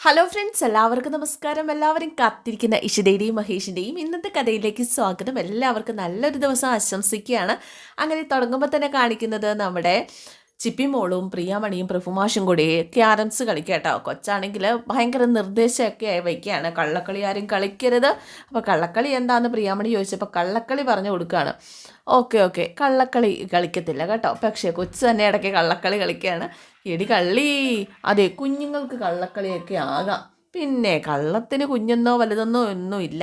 Hello friends എല്ലാവർക്കും നമസ്കാരം. എല്ലാവരും കാത്തിരിക്കുന്ന ഇഷിതയുടെയും മഹേഷിന്റെയും ഇന്നത്തെ കഥയിലേക്ക് സ്വാഗതം. എല്ലാവർക്കും നല്ലൊരു ദിവസം ആശംസിക്കുകയാണ്. അങ്ങനെ തുടങ്ങുമ്പോൾ തന്നെ കാണിക്കുന്നത് നമ്മുടെ ചിപ്പിമോളും പ്രിയാമണിയും പ്രഫുമാഷും കൂടി ക്യാരംസ് കളിക്കട്ടോ. കേട്ടോ കൊച്ചാണെങ്കിൽ ഭയങ്കര നിർദ്ദേശമൊക്കെ വയ്ക്കുകയാണ്. കള്ളക്കളി ആരും കളിക്കരുത്. അപ്പോൾ കള്ളക്കളി എന്താണെന്ന് പ്രിയാമണി ചോദിച്ചപ്പോൾ കള്ളക്കളി പറഞ്ഞു കൊടുക്കുകയാണ്. Okay okay. കള്ളക്കളി കളിക്കത്തില്ല കേട്ടോ. പക്ഷേ കൊച്ചു തന്നെ ഇടയ്ക്ക് കള്ളക്കളി കളിക്കുകയാണ്. എടി കള്ളി അതെ കുഞ്ഞുങ്ങൾക്ക് കള്ളക്കളിയൊക്കെ ആകാം. പിന്നെ കള്ളത്തിന് കുഞ്ഞെന്നോ വലുതെന്നോ ഒന്നുമില്ല.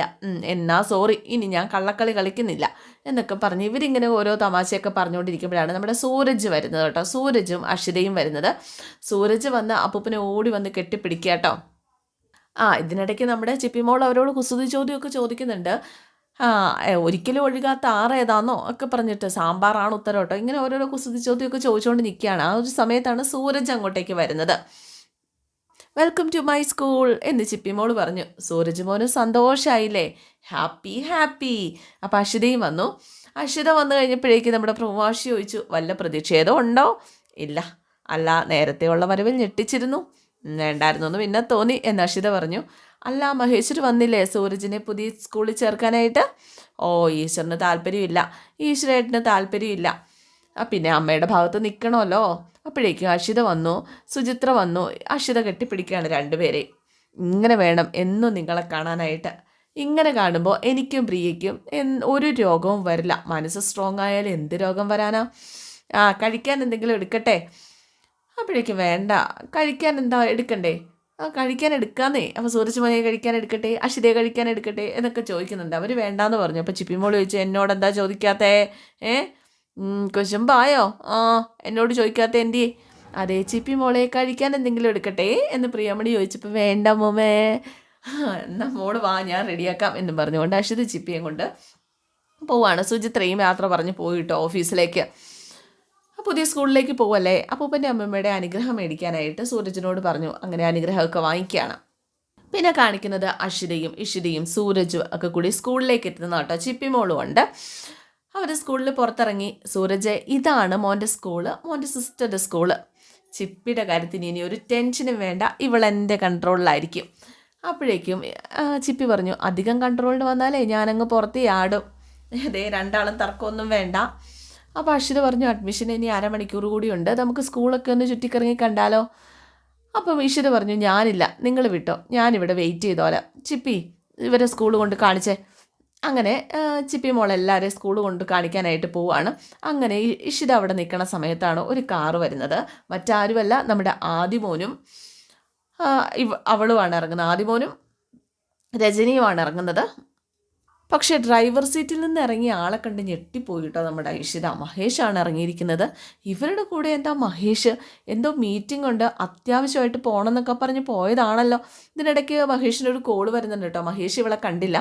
എന്നാ സോറി ഇനി ഞാൻ കള്ളക്കളി കളിക്കുന്നില്ല. എന്നൊക്കെ പറഞ്ഞ് ഇവരിങ്ങനെ ഓരോ തമാശയൊക്കെ പറഞ്ഞുകൊണ്ടിരിക്കുമ്പോഴാണ് നമ്മുടെ സൂരജ് വരുന്നത് കേട്ടോ. സൂരജും അക്ഷിതയും വരുന്നത്. സൂരജ് വന്ന് അപ്പൂപ്പനെ ഓടി വന്ന് കെട്ടിപ്പിടിക്കുക കേട്ടോ. ആ ഇതിനിടയ്ക്ക് നമ്മുടെ ചിപ്പിമോൾ അവരോട് കുസൃതി ചോദ്യമൊക്കെ ചോദിക്കുന്നുണ്ട്. ആ ഒരിക്കലും ഒഴുകാത്ത ആറേതാന്നോ ഒക്കെ പറഞ്ഞിട്ട് സാമ്പാറാണ് ഉത്തരം കേട്ടോ. ഇങ്ങനെ ഓരോരോ കുസൃതി ചോദ്യമൊക്കെ ചോദിച്ചുകൊണ്ട് നിൽക്കുകയാണ്. ആ ഒരു സമയത്താണ് സൂരജ് അങ്ങോട്ടേക്ക് വരുന്നത്. വെൽക്കം ടു മൈ സ്കൂൾ എന്ന് ചിപ്പിമോൾ പറഞ്ഞു. സൂരജ് മോന് സന്തോഷമായില്ലേ ഹാപ്പി ഹാപ്പി അപ്പം അശ്വതയും വന്നു. അശ്വത വന്നു കഴിഞ്ഞപ്പോഴേക്കും നമ്മുടെ പ്രവാസി ചോദിച്ചു വല്ല പ്രതിഷേധം ഉണ്ടോ? ഇല്ല. അല്ല നേരത്തെയുള്ള വരവിൽ ഞെട്ടിച്ചിരുന്നു. "ഉം, വേണ്ടായിരുന്നു എന്ന് പിന്നെ തോന്നി എന്ന് അഷിത പറഞ്ഞു. അല്ല മഹേശ്വർ വന്നില്ലേ സൂരജിനെ പുതിയ സ്കൂളിൽ ചേർക്കാനായിട്ട്? ഓ ഈശ്വരന് താല്പര്യമില്ല. ഈശ്വരേട്ടന് താല്പര്യമില്ല. പിന്നെ അമ്മയുടെ ഭാഗത്ത് നിൽക്കണമല്ലോ അപ്പോഴേക്കും അഷിത വന്നു സുചിത്ര വന്നു അഷിത കെട്ടിപ്പിടിക്കുകയാണ് രണ്ടുപേരെ. ഇങ്ങനെ വേണം എന്നും നിങ്ങളെ കാണാനായിട്ട്. ഇങ്ങനെ കാണുമ്പോൾ എനിക്കും പ്രിയയ്ക്കും ഒരു രോഗവും വരില്ല. മനസ്സ് സ്ട്രോങ് ആയാൽ എന്ത് രോഗം വരാനാ? ആ കഴിക്കാൻ എന്തെങ്കിലും എടുക്കട്ടെ? അപ്പോഴേക്കും വേണ്ട. കഴിക്കാൻ എന്താ എടുക്കണ്ടേ? ആ കഴിക്കാൻ എടുക്കാന്നേ. അപ്പോൾ മോനെ കഴിക്കാൻ എടുക്കട്ടെ? അഷിതയെ കഴിക്കാൻ എടുക്കട്ടെ? എന്നൊക്കെ ചോദിക്കുന്നുണ്ട്. അവർ വേണ്ടാന്ന് പറഞ്ഞു. അപ്പോൾ ചിപ്പിമോൾ ചോദിച്ചു എന്നോട് എന്താ ചോദിക്കാത്തേ? ഏ? കുശുമ്പായോ ആ എന്നോട് ചോദിക്കാത്ത എന്തി അതേ ചിപ്പി മോളെ കഴിക്കാൻ എന്തെങ്കിലും എടുക്കട്ടെ എന്ന് പ്രിയമണി ചോദിച്ചപ്പോൾ വേണ്ട മോമേ. "ആ, എന്നാ മോൾ വാ ഞാൻ റെഡിയാക്കാം എന്ന് പറഞ്ഞുകൊണ്ട് അശ്വതി ചിപ്പിയും കൊണ്ട് പോവാണ്. സുചിത്രയും യാത്ര പറഞ്ഞ് പോയിട്ടോ ഓഫീസിലേക്ക്. പുതിയ സ്കൂളിലേക്ക് പോവല്ലേ? അപ്പൂപ്പന്റെ അമ്മമ്മയുടെ അനുഗ്രഹം മേടിക്കാനായിട്ട് സൂരജിനോട് പറഞ്ഞു. അങ്ങനെ അനുഗ്രഹമൊക്കെ വാങ്ങിക്കുകയാണ്. പിന്നെ കാണിക്കുന്നത് അഷിതയും ഇഷിതയും സൂരജും ഒക്കെ കൂടി സ്കൂളിലേക്ക് എത്തുന്ന കേട്ടോ ചിപ്പിമോളും ഉണ്ട്. അവർ സ്കൂളിൽ പുറത്തിറങ്ങി. സൂരജ് ഇതാണ് മോന്റെ സ്കൂൾ മോന്റെ സിസ്റ്ററുടെ സ്കൂൾ ചിപ്പിയുടെ കാര്യത്തിന് ഇനി ഒരു ടെൻഷനും വേണ്ട. ഇവളെന്റെ കൺട്രോളിലായിരിക്കും അപ്പോഴേക്കും ചിപ്പി പറഞ്ഞു അധികം കൺട്രോളിൽ വന്നാലേ ഞാനങ്ങ് പുറത്ത് ആടും അതേ രണ്ടാളും തർക്കമൊന്നും വേണ്ട. അപ്പോൾ അശ്വിത പറഞ്ഞു അഡ്മിഷൻ ഇനി അരമണിക്കൂർ കൂടിയുണ്ട് നമുക്ക് സ്കൂളൊക്കെ ഒന്ന് ചുറ്റിക്കറങ്ങി കണ്ടാലോ? അപ്പം ഈശ്വര പറഞ്ഞു ഞാനില്ല. നിങ്ങൾ വിട്ടോ. ഞാനിവിടെ വെയിറ്റ് ചെയ്തോലെ ചിപ്പി ഇവരെ സ്കൂൾ കൊണ്ട് കാണിച്ചേ. അങ്ങനെ ചിപ്പി മോൾ എല്ലാവരെയും സ്കൂൾ കൊണ്ട് കാണിക്കാനായിട്ട് പോവുകയാണ് അങ്ങനെ ഇഷിത അവിടെ നിൽക്കുന്ന സമയത്താണ് ഒരു കാറ് വരുന്നത്. മറ്റാരുമല്ല നമ്മുടെ ആദിമോനും ഇവ അവളുമാണ് ഇറങ്ങുന്നത്. ആദിമോനും രജനിയുമാണ് ഇറങ്ങുന്നത്. പക്ഷേ ഡ്രൈവർ സീറ്റിൽ നിന്ന് ഇറങ്ങിയ ആളെ കണ്ട് ഞെട്ടിപ്പോയി കേട്ടോ നമ്മുടെ ഇഷിത. മഹേഷാണ് ഇറങ്ങിയിരിക്കുന്നത്. ഇവരുടെ കൂടെ എന്താ മഹേഷ്? എന്തോ മീറ്റിംഗ് ഉണ്ട്. അത്യാവശ്യമായിട്ട് പോകണമെന്നൊക്കെ പറഞ്ഞ് പോയതാണല്ലോ. ഇതിനിടയ്ക്ക് മഹേഷിന് ഒരു കോൾ വരുന്നുണ്ട് കേട്ടോ. മഹേഷ് ഇവളെ കണ്ടില്ല.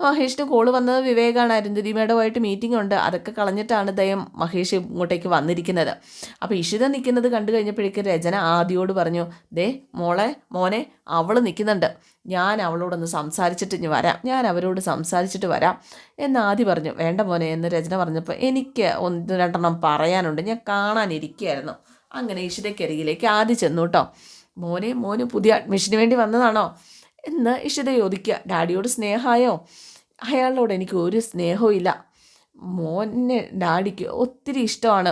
മഹേഷിന് കോൾ വന്നത് വിവേകാണ്. അരുന്ധതി മേഡമായിട്ട് മീറ്റിംഗ് ഉണ്ട്. അതൊക്കെ കളഞ്ഞിട്ടാണ് ദയം മഹേഷ് ഇങ്ങോട്ടേക്ക് വന്നിരിക്കുന്നത്. അപ്പോൾ ഇഷിത നിൽക്കുന്നത് കണ്ടു കഴിഞ്ഞപ്പോഴേക്കും രചന ആദ്യോട് പറഞ്ഞു ദേ മോളെ മോനെ അവൾ നിൽക്കുന്നുണ്ട് ഞാൻ അവളോടൊന്ന് സംസാരിച്ചിട്ട് ഇനി വരാം. ഞാൻ അവരോട് സംസാരിച്ചിട്ട് വരാം. എന്ന് ആദ്യ പറഞ്ഞു. വേണ്ട മോനെ എന്ന് രചന പറഞ്ഞപ്പോൾ എനിക്ക് ഒന്ന് രണ്ടെണ്ണം പറയാനുണ്ട്. ഞാൻ കാണാനിരിക്കുകയായിരുന്നു. അങ്ങനെ ഇഷിതയ്ക്കരികിലേക്ക് ആദ്യം ചെന്നു കേട്ടോ മോനെ മോന് പുതിയ അഡ്മിഷന് വേണ്ടി വന്നതാണോ? എന്ന് ഇഷിത ചോദിക്കുക. ഡാഡിയോട് സ്നേഹമായോ? അയാളോട് എനിക്ക് ഒരു സ്നേഹവും ഇല്ല. മോനെ ഡാഡിക്ക് ഒത്തിരി ഇഷ്ടമാണ്.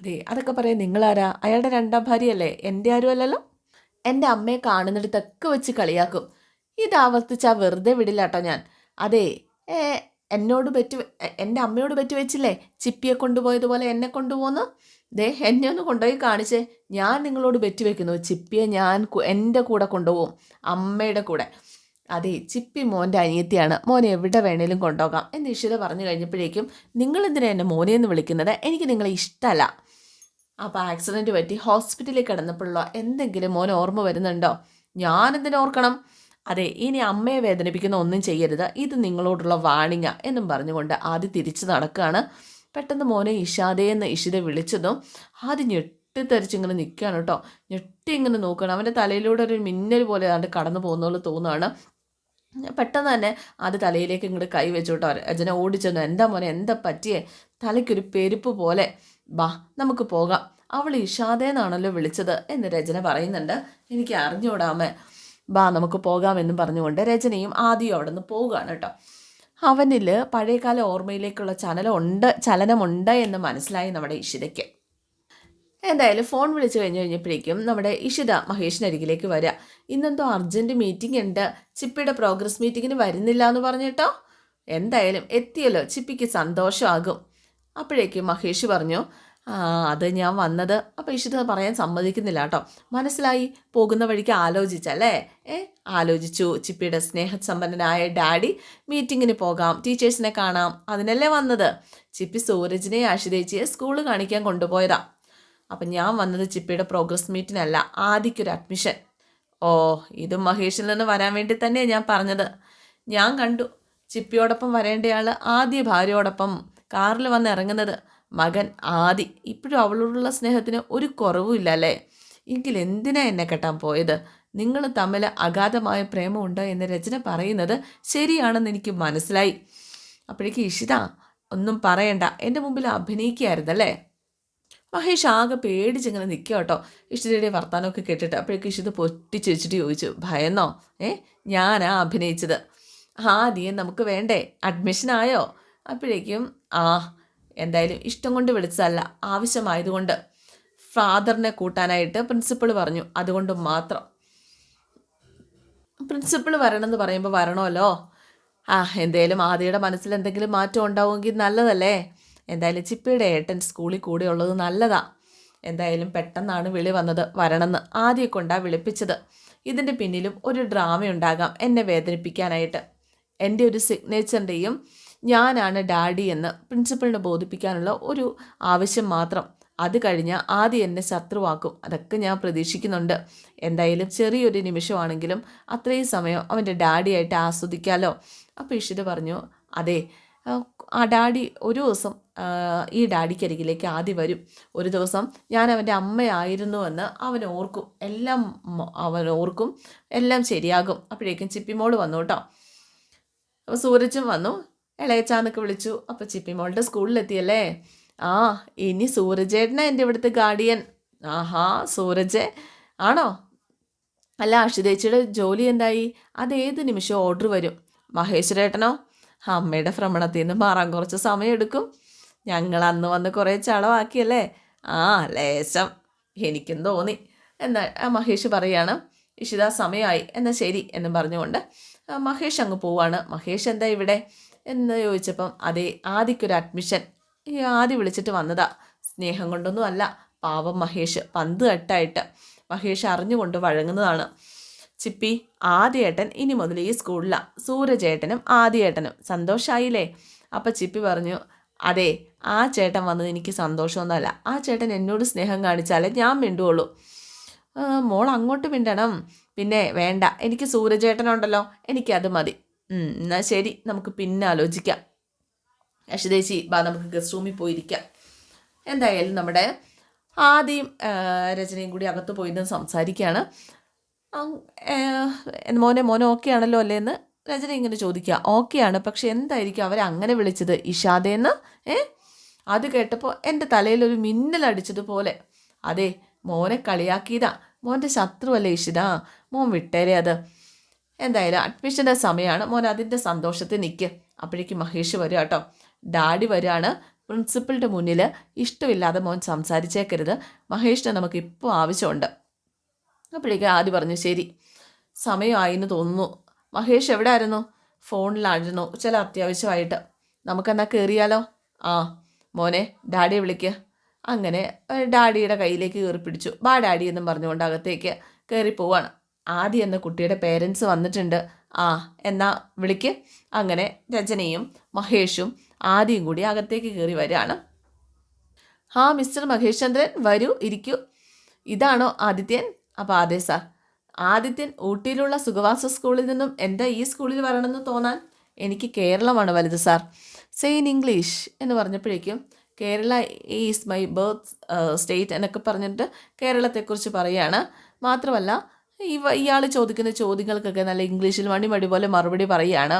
അതെ അതൊക്കെ പറയാം നിങ്ങളാരാ? അയാളുടെ രണ്ടാം ഭാര്യയല്ലേ? എന്റെ ആരും അല്ലല്ലോ? എന്റെ അമ്മയെ കാണുന്നിടത്തൊക്കെ വെച്ച് കളിയാക്കും. ഇത് ആവർത്തിച്ചാൽ വെറുതെ വിടില്ല കേട്ടോ ഞാൻ. അതെ എന്നോട് പറ്റി എന്റെ അമ്മയോട് പറ്റി വെച്ചില്ലേ? ചിപ്പിയെ കൊണ്ടുപോയതുപോലെ എന്നെ കൊണ്ടുപോകുന്നു ദേ എന്നെ ഒന്ന് കൊണ്ടുപോയി കാണിച്ചേ. ഞാൻ നിങ്ങളോട് പറ്റി വെക്കുന്നു. ചിപ്പിയെ ഞാൻ എന്റെ കൂടെ കൊണ്ടുപോകും. അമ്മയുടെ കൂടെ. അതെ ചിപ്പി മോന്റെ അനിയത്തിയാണ്. മോനെ എവിടെ വേണേലും കൊണ്ടുപോകാം എന്ന് ഇഷിത പറഞ്ഞു കഴിഞ്ഞപ്പോഴേക്കും നിങ്ങളെന്തിനാ എന്നെ മോനെ എന്ന് വിളിക്കുന്നത്? എനിക്ക് നിങ്ങളെ ഇഷ്ടമല്ല അപ്പോൾ ആക്സിഡന്റ് പറ്റി ഹോസ്പിറ്റലിൽ കിടന്നപ്പോഴുള്ള എന്തെങ്കിലും മോൻ ഓർമ്മ വരുന്നുണ്ടോ? ഞാനെന്തിനു ഓർക്കണം? അതെ ഇനി അമ്മയെ വേദനിപ്പിക്കുന്ന ഒന്നും ചെയ്യരുത്. ഇത് നിങ്ങളോടുള്ള വാണിങ്ങ എന്നും പറഞ്ഞുകൊണ്ട് ആദ്യം തിരിച്ചു നടക്കുകയാണ്. പെട്ടെന്ന് മോനെ ഇഷാദേ എന്ന് ഇഷിത വിളിച്ചതും ആദ്യം ഞെട്ടിത്തെറിച്ചിങ്ങനെ നിൽക്കുകയാണ് കേട്ടോ. ഞെട്ടി ഇങ്ങനെ നോക്കുകയാണ്. അവന്റെ തലയിലൂടെ ഒരു മിന്നൽ പോലെ അതുകൊണ്ട് കടന്നു പോകുന്നതുപോലെ തോന്നുകയാണ്. പെട്ടെന്ന് തന്നെ അത് തലയിലേക്ക് ഇങ്ങോട്ട് കൈ വെച്ചു അജന ഓടിച്ചെന്നു. എന്താ മോനെ എന്താ പറ്റിയേ? തലയ്ക്കൊരു പെരുപ്പ് പോലെ. ബാ നമുക്ക് പോകാം. അവൾ ഇഷാദേന്നാണല്ലോ വിളിച്ചത് എന്ന് രചന പറയുന്നുണ്ട്. എനിക്ക് അറിഞ്ഞുകൂടാമേ ബാ നമുക്ക് പോകാമെന്നും പറഞ്ഞുകൊണ്ട് രചനയും ആദ്യം അവിടെ നിന്ന് പോവുകയാണ് കേട്ടോ. അവനിൽ പഴയകാല ഓർമ്മയിലേക്കുള്ള ചലനമുണ്ട് ചലനമുണ്ട് എന്ന് മനസ്സിലായി നമ്മുടെ ഇഷിതയ്ക്ക്. എന്തായാലും ഫോൺ വിളിച്ചു കഴിഞ്ഞ് കഴിഞ്ഞപ്പോഴേക്കും നമ്മുടെ ഇഷിത മഹേഷിനരികിലേക്ക് വരിക ഇന്നെന്തോ അർജന്റ് മീറ്റിംഗ് ഉണ്ട്. ചിപ്പിയുടെ പ്രോഗ്രസ് മീറ്റിങ്ങിന് വരുന്നില്ല എന്ന് പറഞ്ഞിട്ടോ എന്തായാലും എത്തിയല്ലോ. ചിപ്പിക്ക് സന്തോഷമാകും. അപ്പോഴേക്കും മഹേഷ് പറഞ്ഞു അത് ഞാൻ വന്നത്. അപ്പോൾ ഇഷിത പറയാൻ സമ്മതിക്കുന്നില്ല കേട്ടോ. മനസ്സിലായി? പോകുന്ന വഴിക്ക് ആലോചിച്ചല്ലേ? ഏ ആലോചിച്ചു. ചിപ്പിയുടെ സ്നേഹസമ്പന്നനായ ഡാഡി മീറ്റിങ്ങിന് പോകാം. ടീച്ചേഴ്സിനെ കാണാം. അതിനല്ലേ വന്നത്? ചിപ്പി സൂരജിനെ ആശ്രയിച്ച് സ്കൂൾ കാണിക്കാൻ കൊണ്ടുപോയതാ. അപ്പം ഞാൻ വന്നത് ചിപ്പിയുടെ പ്രോഗ്രസ് മീറ്റിനല്ല ആദ്യക്കൊരു അഡ്മിഷൻ ഓ ഇത് മഹേഷിൽ നിന്ന് വരാൻ വേണ്ടി തന്നെയാണ് ഞാൻ പറഞ്ഞത്. ഞാൻ കണ്ടു ചിപ്പിയോടൊപ്പം വരേണ്ടയാൾ ആദ്യ ഭാര്യയോടൊപ്പം കാറിൽ വന്ന് ഇറങ്ങുന്നത് മകൻ ആദി. ഇപ്പോഴും അവളോടുള്ള സ്നേഹത്തിന് ഒരു കുറവുമില്ല അല്ലേ? എങ്കിൽ എന്തിനാ എന്നെ കെട്ടാൻ പോയത്? നിങ്ങൾ തമ്മിൽ അഗാധമായ പ്രേമമുണ്ട് എന്ന് രചന പറയുന്നത് ശരിയാണെന്ന് എനിക്ക് മനസ്സിലായി. അപ്പോഴേക്ക് ഇഷിത ഒന്നും പറയണ്ട. എന്റെ മുമ്പിൽ അഭിനയിക്കുകയായിരുന്നല്ലേ മഹേഷ് ആകെ പേടിച്ചിങ്ങനെ നിൽക്കുക കേട്ടോ. ഇഷിതയുടെ വർത്താനമൊക്കെ കേട്ടിട്ട് അപ്പോഴേക്ക് ഇഷിത പൊട്ടിച്ചിരിച്ചിട്ട് ചോദിച്ചു ഭയന്നോ? ഏ? ഞാനാ അഭിനയിച്ചത്. ആദ്യം നമുക്ക് വേണ്ടേ? അഡ്മിഷൻ ആയോ? അപ്പോഴേക്കും ആ എന്തായാലും ഇഷ്ടം കൊണ്ട് വിളിച്ചതല്ല ആവശ്യമായതുകൊണ്ട്. ഫാദറിനെ കൂട്ടാനായിട്ട് പ്രിൻസിപ്പൾ പറഞ്ഞു അതുകൊണ്ട് മാത്രം. പ്രിൻസിപ്പൾ വരണമെന്ന് പറയുമ്പോൾ വരണമല്ലോ? ആ എന്തേലും ആദിയുടെ മനസ്സിൽ എന്തെങ്കിലും മാറ്റം ഉണ്ടാവുമെങ്കിൽ നല്ലതല്ലേ? എന്തായാലും ചിപ്പിയുടെ ഏട്ടൻ സ്കൂളിൽ കൂടെ ഉള്ളത് നല്ലതാ. എന്തായാലും പെട്ടെന്നാണ് വിളി വന്നത്. വരണമെന്ന് ആദ്യം കൊണ്ടാ വിളിപ്പിച്ചത്. ഇതിന്റെ പിന്നിലും ഒരു ഡ്രാമയുണ്ടാകാം എന്നെ വേദനിപ്പിക്കാനായിട്ട്. എന്റെ ഒരു സിഗ്നേച്ചറിന്റെയും ഞാനാണ് ഡാഡി എന്ന് പ്രിൻസിപ്പളിനെ ബോധിപ്പിക്കാനുള്ള ഒരു ആവശ്യം മാത്രം. അത് കഴിഞ്ഞാൽ ആദ്യം എന്നെ ശത്രുവാക്കും. അതൊക്കെ ഞാൻ പ്രതീക്ഷിക്കുന്നുണ്ട്. എന്തായാലും ചെറിയൊരു നിമിഷമാണെങ്കിലും അത്രയും സമയം അവന്റെ ഡാഡിയായിട്ട് ആസ്വദിക്കാമല്ലോ അപ്പോൾ ഇഷിത പറഞ്ഞു അതെ ആ ഡാഡി ഒരു ദിവസം ഈ ഡാഡിക്കരികിലേക്ക് ആദ്യം വരും. ഒരു ദിവസം ഞാൻ അവന്റെ അമ്മയായിരുന്നുവെന്ന് അവൻ ഓർക്കും. എല്ലാം അവൻ ഓർക്കും. എല്ലാം ശരിയാകും. അപ്പോഴേക്കും ചിപ്പിമോൾ വന്നു കേട്ടോ. അപ്പോൾ സൂരജും വന്നു. ഇളയച്ചാന്നൊക്കെ വിളിച്ചു. അപ്പോൾ ചിപ്പിമോളുടെ സ്കൂളിലെത്തിയല്ലേ? ആ ഇനി സൂരജേട്ടനാ എന്റെ ഇവിടുത്തെ ഗാർഡിയൻ ആഹാ സൂരജ്. ആണോ? അല്ല അഷിതേച്ചിയുടെ ജോലി എന്തായി? അത് ഏത് നിമിഷം ഓർഡർ വരും? മഹേശ്വരേട്ടനോ? അമ്മയുടെ ഭ്രമണത്തിൽ നിന്ന് മാറാൻ കുറച്ച് സമയമെടുക്കും. ഞങ്ങൾ അന്ന് വന്ന് കുറേ ചളവാക്കിയല്ലേ? ആ ലേശം. എനിക്കും തോന്നി. എന്നാൽ മഹേഷ് പറയാണ് ഇഷിത സമയമായി. എന്നാൽ ശരി എന്നും പറഞ്ഞുകൊണ്ട് മഹേഷ് അങ്ങ് പോവാണ്. മഹേഷ് എന്താ ഇവിടെ? എന്ന് ചോദിച്ചപ്പം അതേ ആദിക്കൊരു അഡ്മിഷൻ. ഈ ആദ്യം വിളിച്ചിട്ട് വന്നതാ. സ്നേഹം കൊണ്ടൊന്നും അല്ല. പാവം മഹേഷ്. പന്ത് കെട്ടായിട്ട്. മഹേഷ് അറിഞ്ഞുകൊണ്ട് വഴങ്ങുന്നതാണ്. ചിപ്പി ആദ്യേട്ടൻ ഇനി മുതൽ ഈ സ്കൂളിലാണ് സൂരജേട്ടനും ആദ്യേട്ടനും. സന്തോഷമായില്ലേ അപ്പം ചിപ്പി പറഞ്ഞു അതെ ആ ചേട്ടൻ വന്നത് എനിക്ക് സന്തോഷമൊന്നുമല്ല. ആ ചേട്ടൻ എന്നോട് സ്നേഹം കാണിച്ചാലേ ഞാൻ മിണ്ടുള്ളൂ. മോൾ അങ്ങോട്ട് മിണ്ടണം. പിന്നെ വേണ്ട എനിക്ക് സൂര്യചേട്ടനുണ്ടല്ലോ എനിക്കത് മതി. എന്നാൽ ശരി നമുക്ക് പിന്നെ ആലോചിക്കാം. യശുദേശി ബാ നമുക്ക് ഗസ്റ്റ് റൂമിൽ പോയിരിക്കാം. എന്തായാലും നമ്മുടെ ആദ്യം രചനയും കൂടി അകത്ത് പോയിരുന്ന് സംസാരിക്കുകയാണ്. മോനെ മോനെ ഓക്കെ ആണല്ലോ അല്ലേ രചന ഇങ്ങനെ ചോദിക്കുക ഓക്കെയാണ് പക്ഷെ എന്തായിരിക്കും അവരെ അങ്ങനെ വിളിച്ചത്? ഇഷാദേന്ന് ഏ? അത് കേട്ടപ്പോൾ എന്റെ തലയിലൊരു മിന്നലടിച്ചതുപോലെ അതെ മോനെ കളിയാക്കിയതാ. മോന്റെ ശത്രുവല്ലേ ഇഷിതാ? മോൻ വിട്ടേരെ അത്. എന്തായാലും അഡ്മിഷന്റെ സമയമാണ്. മോൻ അതിന്റെ സന്തോഷത്തിൽ നിൽക്കുക അപ്പോഴേക്കും മഹേഷ് വരിക കേട്ടോ. ഡാഡി വരികയാണ്. പ്രിൻസിപ്പളിന്റെ മുന്നിൽ ഇഷ്ടമില്ലാതെ മോൻ സംസാരിച്ചേക്കരുത്. മഹേഷിനെ നമുക്ക് ഇപ്പോൾ ആവശ്യമുണ്ട്. അപ്പോഴേക്കും ആദ്യം പറഞ്ഞു ശരി. സമയമായി എന്ന് തോന്നുന്നു. മഹേഷ് എവിടെ ആയിരുന്നു ഫോണിലായിരുന്നു. ചില അത്യാവശ്യമായിട്ട്. നമുക്കെന്നാ കയറിയാലോ ആ മോനെ ഡാഡിയെ വിളിക്കുക അങ്ങനെ ഡാഡിയുടെ കയ്യിലേക്ക് കയറി പിടിച്ചു. ബാ ഡാഡി എന്നും പറഞ്ഞുകൊണ്ട് അകത്തേക്ക് കയറി പോവാണ്. ആദ്യം എന്ന കുട്ടിയുടെ പേരൻസ് വന്നിട്ടുണ്ട്. ആ എന്നാ വിളിക്ക്. അങ്ങനെ രചനയും മഹേഷും ആദ്യം കൂടി അകത്തേക്ക് കയറി വരികയാണ്. ആ മിസ്റ്റർ മഹേഷ് ചന്ദ്രൻ വരൂ ഇരിക്കൂ. ഇതാണോ ആദിത്യൻ? അപ്പോൾ അതെ സാർ. ആദിത്യൻ ഊട്ടിയിലുള്ള സുഖവാസ സ്കൂളിൽ നിന്നും എന്താ ഈ സ്കൂളിൽ വരണമെന്ന് തോന്നാൻ എനിക്ക് കേരളമാണ് വലുത് സാർ. സേ ഇൻ ഇംഗ്ലീഷ് എന്ന് പറഞ്ഞപ്പോഴേക്കും Kerala is my birth state എന്നൊക്കെ പറഞ്ഞിട്ട് കേരളത്തെക്കുറിച്ച് പറയുകയാണ് മാത്രമല്ല ഇവ ഇയാൾ ചോദിക്കുന്ന ചോദ്യങ്ങൾക്കൊക്കെ നല്ല ഇംഗ്ലീഷിൽ മണിമടി പോലെ മറുപടി പറയുകയാണ്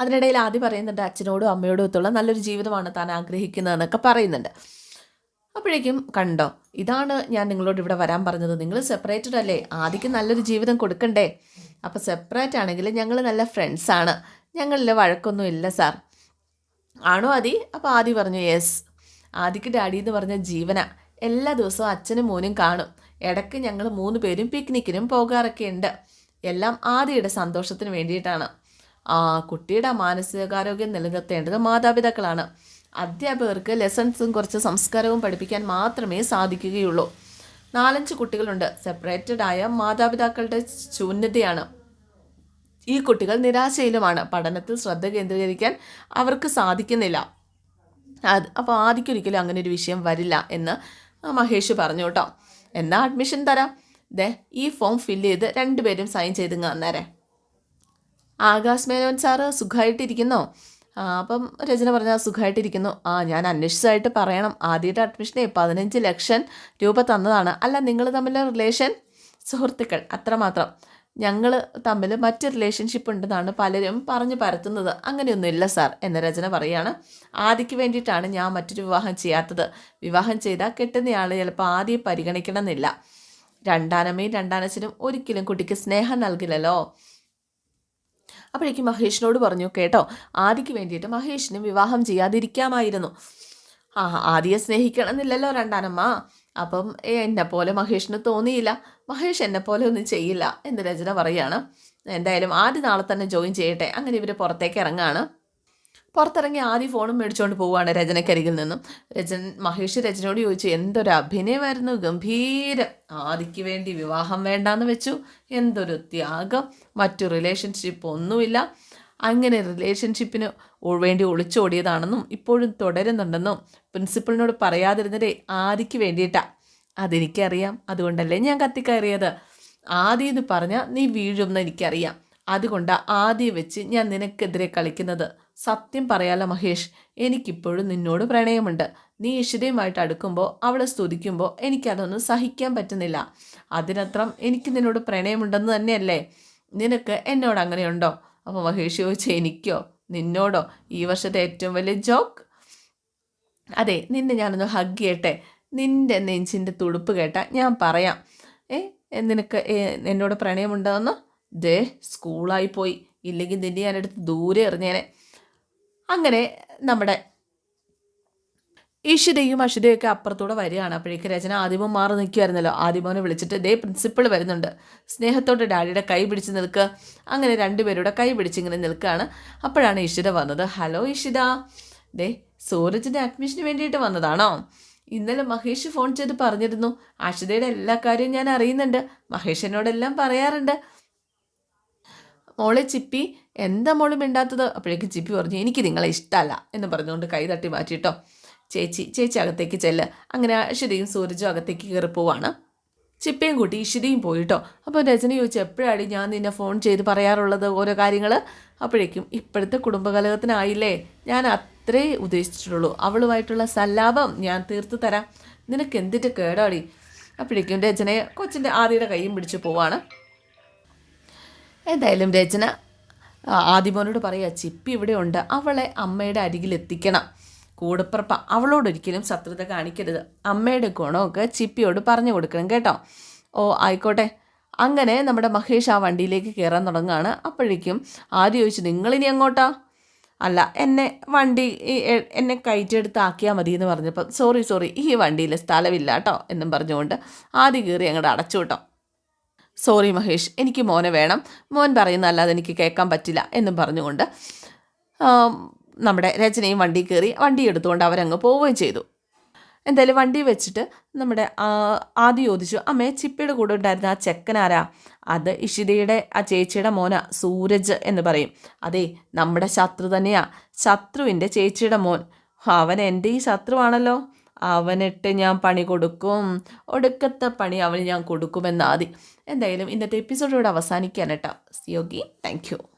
അതിനിടയിൽ ആദ്യം പറയുന്നുണ്ട് അച്ഛനോടും അമ്മയോടും ഒത്തുള്ള നല്ലൊരു ജീവിതമാണ് താൻ ആഗ്രഹിക്കുന്നതെന്നൊക്കെ പറയുന്നുണ്ട്. അപ്പോഴേക്കും കണ്ടോ ഇതാണ് ഞാൻ നിങ്ങളോട് ഇവിടെ വരാൻ പറഞ്ഞത്. നിങ്ങൾ സെപ്പറേറ്റഡ് അല്ലേ? ആദ്യം നല്ലൊരു ജീവിതം കൊടുക്കണ്ടേ? അപ്പോൾ സെപ്പറേറ്റ് ആണെങ്കിൽ ഞങ്ങൾ നല്ല ഫ്രണ്ട്സാണ് ഞങ്ങളിൽ വഴക്കൊന്നും ഇല്ല സാർ ആണോ ആദി? അപ്പോൾ ആദി പറഞ്ഞു യെസ് ആദിക്ക് ഡാഡി എന്ന് പറഞ്ഞ ജീവന. എല്ലാ ദിവസവും അച്ഛനും മോനും കാണും. ഇടയ്ക്ക് ഞങ്ങൾ മൂന്ന് പേരും പിക്നിക്കിനും പോകാറൊക്കെ ഉണ്ട്. എല്ലാം ആദിയുടെ സന്തോഷത്തിന് വേണ്ടിയിട്ടാണ്. ആ കുട്ടിയുടെ മാനസികാരോഗ്യം നിലനിർത്തേണ്ടത് മാതാപിതാക്കളാണ്. അധ്യാപകർക്ക് ലെസൺസും കുറച്ച് സംസ്കാരവും പഠിപ്പിക്കാൻ മാത്രമേ സാധിക്കുകയുള്ളൂ. നാലഞ്ച് കുട്ടികളുണ്ട്. സെപ്പറേറ്റഡ് ആയ മാതാപിതാക്കളുടെ ശൂന്യതയാണ്. ഈ കുട്ടികൾ നിരാശയിലുമാണ്. പഠനത്തിൽ ശ്രദ്ധ കേന്ദ്രീകരിക്കാൻ അവർക്ക് സാധിക്കുന്നില്ല. അത് അപ്പോൾ ആദ്യക്കൊരിക്കലും അങ്ങനെ ഒരു വിഷയം വരില്ല എന്ന് മഹേഷ് പറഞ്ഞു കേട്ടോ. എന്നാൽ അഡ്മിഷൻ തരാം. ദേ ഈ ഫോം ഫില്ല് ചെയ്ത് രണ്ടുപേരും സൈൻ ചെയ്തു അന്നേരെ. ആകാശ് മേനോൻ സാറ് സുഖമായിട്ടിരിക്കുന്നോ അപ്പം രചന പറഞ്ഞ സുഖമായിട്ടിരിക്കുന്നു ആ ഞാൻ അന്വേഷിച്ചതായിട്ട് പറയണം. ആദ്യത്തെ അഡ്മിഷനെ പതിനഞ്ച് ലക്ഷം രൂപ തന്നതാണ്. അല്ല നിങ്ങൾ തമ്മിലെ റിലേഷൻ സുഹൃത്തുക്കൾ അത്രമാത്രം. ഞങ്ങൾ തമ്മിൽ മറ്റ് റിലേഷൻഷിപ്പ് ഉണ്ടെന്നാണ് പലരും പറഞ്ഞു പരത്തുന്നത്. അങ്ങനെയൊന്നുമില്ല സാർ എന്ന രചന പറയുകയാണ് ആദിക്ക് വേണ്ടിയിട്ടാണ് ഞാൻ മറ്റൊരു വിവാഹം ചെയ്യാത്തത്. വിവാഹം ചെയ്താൽ കെട്ടുന്നയാൾ ചിലപ്പോൾ ആദ്യം പരിഗണിക്കണമെന്നില്ല. രണ്ടാനമ്മയും രണ്ടാനച്ഛനും ഒരിക്കലും കുട്ടിക്ക് സ്നേഹം നൽകില്ലല്ലോ. അപ്പോഴേക്കും മഹേഷിനോട് പറഞ്ഞു കേട്ടോ ആദിക്ക് വേണ്ടിയിട്ട് മഹേഷിനും വിവാഹം ചെയ്യാതിരിക്കാമായിരുന്നു. ആ ആദിയെ സ്നേഹിക്കണമെന്നില്ലല്ലോ രണ്ടാനമ്മ. അപ്പം എന്നെ പോലെ മഹേഷിന് തോന്നിയില്ല. മഹേഷ് എന്നെ പോലെ ഒന്നും ചെയ്യില്ല എന്ന് രചന പറയുകയാണ് എന്തായാലും ആദ്യ നാളെ തന്നെ ജോയിൻ ചെയ്യട്ടെ. അങ്ങനെ ഇവർ പുറത്തേക്ക് ഇറങ്ങാണ്. പുറത്തിറങ്ങി ആദ്യ ഫോണും മേടിച്ചുകൊണ്ട് പോവുകയാണ് രചനക്കരികിൽ നിന്നും. രചൻ മഹേഷ് രചനയോട് ചോദിച്ചു എന്തൊരു അഭിനയമായിരുന്നു? ഗംഭീരം. ആദിക്ക് വേണ്ടി വിവാഹം വേണ്ടാന്ന് വെച്ചു. എന്തൊരു ത്യാഗം. മറ്റു റിലേഷൻഷിപ്പ് ഒന്നുമില്ല. അങ്ങനെ റിലേഷൻഷിപ്പിന് വേണ്ടി ഒളിച്ചോടിയതാണെന്നും ഇപ്പോഴും തുടരുന്നുണ്ടെന്നും പ്രിൻസിപ്പളിനോട് പറയാതിരുന്നത് ആദിക്ക് വേണ്ടിയിട്ടാണ് അതെനിക്കറിയാം. അതുകൊണ്ടല്ലേ ഞാൻ കത്തിക്കയറിയത്? ആദി എന്ന് പറഞ്ഞാൽ നീ വീഴുമെന്ന് എനിക്കറിയാം. അതുകൊണ്ട് ആദ്യം വെച്ച് ഞാൻ നിനക്കെതിരെ കളിക്കുന്നത്. സത്യം പറയാലോ മഹേഷ് എനിക്കിപ്പോഴും നിന്നോട് പ്രണയമുണ്ട്. നീ ഇഷിതയുമായിട്ട് അടുക്കുമ്പോൾ അവളെ സ്തുതിക്കുമ്പോൾ എനിക്കതൊന്നും സഹിക്കാൻ പറ്റുന്നില്ല. അതിനത്രം എനിക്ക് നിന്നോട് പ്രണയമുണ്ടെന്ന് തന്നെയല്ലേ? നിനക്ക് എന്നോട് അങ്ങനെയുണ്ടോ? അപ്പോൾ മഹേഷ് ചോദിച്ചു എനിക്കോ? നിന്നോടോ? ഈ വർഷത്തെ ഏറ്റവും വലിയ ജോക്ക് അതെ നിന്നെ ഞാനൊന്ന് ഹഗ് ചെയ്യട്ടെ. നിന്റെ നെഞ്ചിന്റെ തുടുപ്പ് കേട്ടാൽ ഞാൻ പറയാം. ഏ നിനക്ക് എന്നോട് പ്രണയമുണ്ടോന്ന്? ദേ സ്കൂളായി പോയി. ഇല്ലെങ്കിൽ നിന്നെ ഞാനെടുത്ത് ദൂരെ എറിഞ്ഞേനെ. അങ്ങനെ നമ്മുടെ ഈഷിതയും അഷിതയൊക്കെ അപ്പുറത്തൂടെ വരികയാണ്. അപ്പോഴേക്ക് രചന ആദിമം മാറി നിൽക്കുമായിരുന്നല്ലോ ആദിമോനെ വിളിച്ചിട്ട് ദേ പ്രിൻസിപ്പിൾ വരുന്നുണ്ട്. സ്നേഹത്തോടെ ഡാഡിയുടെ കൈ പിടിച്ച് നിൽക്കുക അങ്ങനെ രണ്ടുപേരുടെ കൈ പിടിച്ചിങ്ങനെ നിൽക്കുകയാണ്. അപ്പോഴാണ് ഈഷിത വന്നത്. ഹലോ ഈഷിത ദേ സൂരജിന്റെ അഡ്മിഷന് വേണ്ടിയിട്ട് വന്നതാണോ? ഇന്നലെ മഹേഷ് ഫോൺ ചെയ്ത് പറഞ്ഞിരുന്നു. അഷിതയുടെ എല്ലാ കാര്യവും ഞാൻ അറിയുന്നുണ്ട്. മഹേഷ് എന്നോടെല്ലാം പറയാറുണ്ട്. മോളെ ചിപ്പി എന്താ മോൾ മിണ്ടാത്തത്? അപ്പോഴേക്കും ചിപ്പി പറഞ്ഞു എനിക്ക് നിങ്ങളെ ഇഷ്ടമല്ല എന്ന് പറഞ്ഞുകൊണ്ട് കൈ തട്ടി മാറ്റിയിട്ടോ. ചേച്ചി ചേച്ചി അകത്തേക്ക് ചെല്ല്. അങ്ങനെ അശ്വതിയും സൂരജും അകത്തേക്ക് കയറി പോവാണ്. ചിപ്പയും കൂട്ടി ഇഷിതയും പോയിട്ടോ. അപ്പോൾ രജനി ചോദിച്ചു എപ്പോഴാണ് ഞാൻ നിന്നെ ഫോൺ ചെയ്ത് പറയാറുള്ളത് ഓരോ കാര്യങ്ങൾ അപ്പോഴേക്കും ഇപ്പോഴത്തെ കുടുംബകലഹത്തിനായില്ലേ? ഞാൻ അത്രേ ഉദ്ദേശിച്ചിട്ടുള്ളൂ. അവളുമായിട്ടുള്ള സല്ലാപം ഞാൻ തീർത്തു തരാം. നിനക്ക് എന്തിട്ട് കേടാടി? അപ്പോഴേക്കും രചനയെ കൊച്ചിന്റെ ആദ്യയുടെ കൈയും പിടിച്ച് പോവാണ്. എന്തായാലും രചന ആദിമോനോട് പറയുക ചിപ്പി ഇവിടെ ഉണ്ട്. അവളെ അമ്മയുടെ അരികിൽ എത്തിക്കണം. കൂടപ്പുറപ്പ. അവളോടൊരിക്കലും ശത്രുത കാണിക്കരുത്. അമ്മയുടെ ഗുണമൊക്കെ ചിപ്പിയോട് പറഞ്ഞു കൊടുക്കണം കേട്ടോ. ഓ ആയിക്കോട്ടെ. അങ്ങനെ നമ്മുടെ മഹേഷ് ആ വണ്ടിയിലേക്ക് കയറാൻ തുടങ്ങുകയാണ്. അപ്പോഴേക്കും ആദ്യം ചോദിച്ചു നിങ്ങളിനി എങ്ങോട്ടാ? അല്ല എന്നെ വണ്ടി എന്നെ കയറ്റെടുത്ത് ആക്കിയാൽ മതി എന്ന് പറഞ്ഞപ്പോൾ സോറി സോറി ഈ വണ്ടിയിൽ സ്ഥലമില്ല കേട്ടോ എന്നും പറഞ്ഞുകൊണ്ട് ആദ്യം കയറി അങ്ങോട്ട് അടച്ചു കേട്ടോ സോറി മഹേഷ് എനിക്ക് മോനെ വേണം. മോൻ പറയുന്നതല്ലാതെ എനിക്ക് കേൾക്കാൻ പറ്റില്ല എന്നും പറഞ്ഞുകൊണ്ട് നമ്മുടെ രചനയും വണ്ടി കയറി വണ്ടി എടുത്തുകൊണ്ട് അവരങ്ങ് പോവുകയും ചെയ്തു. എന്തായാലും വണ്ടി വെച്ചിട്ട് നമ്മുടെ ആദ്യം ചോദിച്ചു അമ്മേ ചിപ്പിയുടെ കൂടെ ഉണ്ടായിരുന്ന ആ ചെക്കനാരാ അത് ഇഷിതയുടെ ആ ചേച്ചിയുടെ മോന സൂരജ് എന്ന് പറയും. അതെ നമ്മുടെ ശത്രു തന്നെയാ ശത്രുവിന്റെ ചേച്ചിയുടെ മോൻ. അവൻ എന്റെ ഈ ശത്രുവാണല്ലോ. അവനിട്ട് ഞാൻ പണി കൊടുക്കും. ഒടുക്കത്തെ പണി അവന് ഞാൻ കൊടുക്കുമെന്നാതി എന്തായാലും ഇന്നത്തെ എപ്പിസോഡ് ഇവിടെ അവസാനിക്കാൻ സിയോഗി താങ്ക്